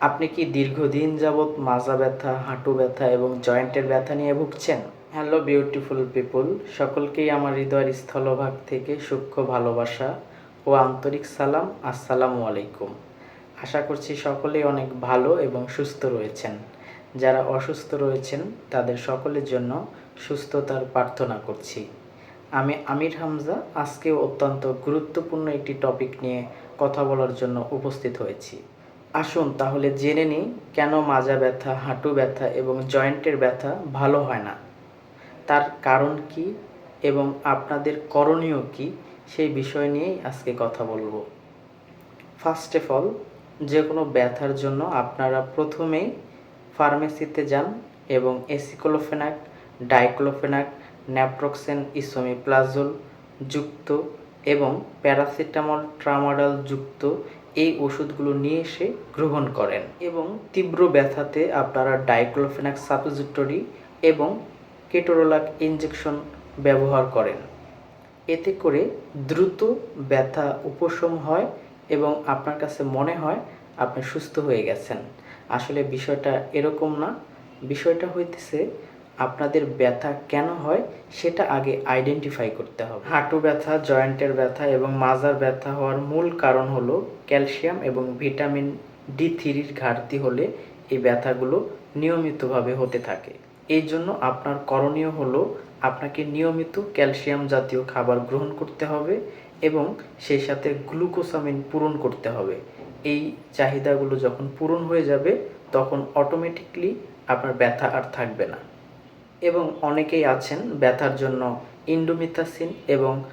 আপনি কি দীর্ঘদিন যাবৎ মাজা ব্যথা, হাঁটু ব্যথা এবং জয়েন্টের ব্যথা নিয়ে ভুগছেন? হ্যালো বিউটিফুল পিপুল সকলকেই আমার হৃদয়ের স্থলভাগ থেকে সূক্ষ্ম ভালোবাসা ও আন্তরিক সালাম। আসসালামু আলাইকুম। আশা করছি সকলেই অনেক ভালো এবং সুস্থ রয়েছেন। যারা অসুস্থ রয়েছেন, তাদের সকলের জন্য সুস্থতার প্রার্থনা করছি। আমি আমির হামজা। আজকে অত্যন্ত গুরুত্বপূর্ণ একটি টপিক নিয়ে কথা বলার জন্য উপস্থিত হয়েছি। আসুন তাহলে জেনে নিই কেন মাজা ব্যথা, হাঁটু ব্যথা এবং জয়েন্টের ব্যথা ভালো হয় না। তার কারণ কি এবং আপনাদের করণীয় কি সেই বিষয় নিয়েই আজকে কথা বলব। ফার্স্ট অফ অল যে কোনো ব্যথার জন্য আপনারা প্রথমেই ফার্মেসিতে যান এবং এসিকোলোফেনাক, ডাইক্লোফেনাক, ন্যাপ্রক্সেন, ইসোমিপ্লাজোল যুক্ত এবং প্যারাসিটামল, ট্রামাডল যুক্ত এই ওষুধগুলো নিয়ে এসে গ্রহণ করেন এবং তীব্র ব্যথাতে আপনারা ডাইক্লোফেনাক সাপোজিটরি এবং কেটোরোলাক ইঞ্জেকশন ব্যবহার করেন। এতে করে দ্রুত ব্যথা উপশম হয় এবং আপনার কাছে মনে হয় আপনি সুস্থ হয়ে গেছেন। আসলে বিষয়টা এরকম না। বিষয়টা হইতেছে আপনাদের ব্যথা কেন হয় সেটা আগে আইডেন্টিফাই করতে হবে। হাঁটু ব্যথা, জয়েন্টের ব্যথা এবং মাজার ব্যথা হওয়ার মূল কারণ হলো ক্যালসিয়াম এবং ভিটামিন ডি থ্রির ঘাটতি হলে এই ব্যথাগুলো নিয়মিতভাবে হতে থাকে। এই জন্য আপনার করণীয় হলো আপনাকে নিয়মিত ক্যালসিয়াম জাতীয় খাবার গ্রহণ করতে হবে এবং সেই সাথে গ্লুকোসামিন পূরণ করতে হবে। এই চাহিদাগুলো যখন পূরণ হয়ে যাবে, তখন অটোমেটিকলি আপনার ব্যথা আর থাকবে না। এবং অনেকেই আছেন ব্যথার জন্য ইন্ডোমিথাসিন এবং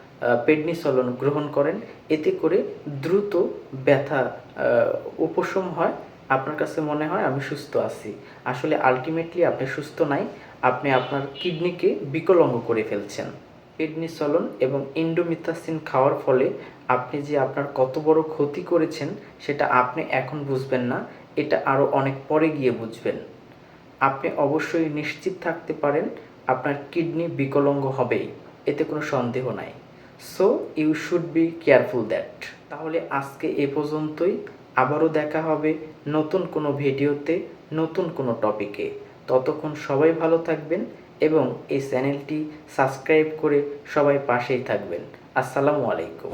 পেডনিসলন গ্রহণ করেন। এতে করে দ্রুত ব্যথা উপশম হয়। আপনার কাছে মনে হয় আমি সুস্থ আছি। আসলে আলটিমেটলি আপনি সুস্থ নাই। আপনি আপনার কিডনিকে বিকলঙ্গ করে ফেলছেন। পেডনিসলন এবং ইন্ডোমিথাসিন খাওয়ার ফলে আপনি যে আপনার কত বড় ক্ষতি করেছেন, সেটা আপনি এখন বুঝবেন না। এটা আরও অনেক পরে গিয়ে বুঝবেন। আপনি অবশ্যই নিশ্চিত থাকতে পারেন আপনার কিডনি বিকলঙ্গ হবেই, এতে কোনো সন্দেহ নাই। So you should be careful that তাহলে আজকে এ পর্যন্তই, আবারও দেখা হবে নতুন কোনো ভিডিওতে, নতুন কোনো টপিকে। ততক্ষণ সবাই ভালো থাকবেন এবং এই চ্যানেলটি সাবস্ক্রাইব করে সবাই পাশেই থাকবেন। আসসালামু আলাইকুম।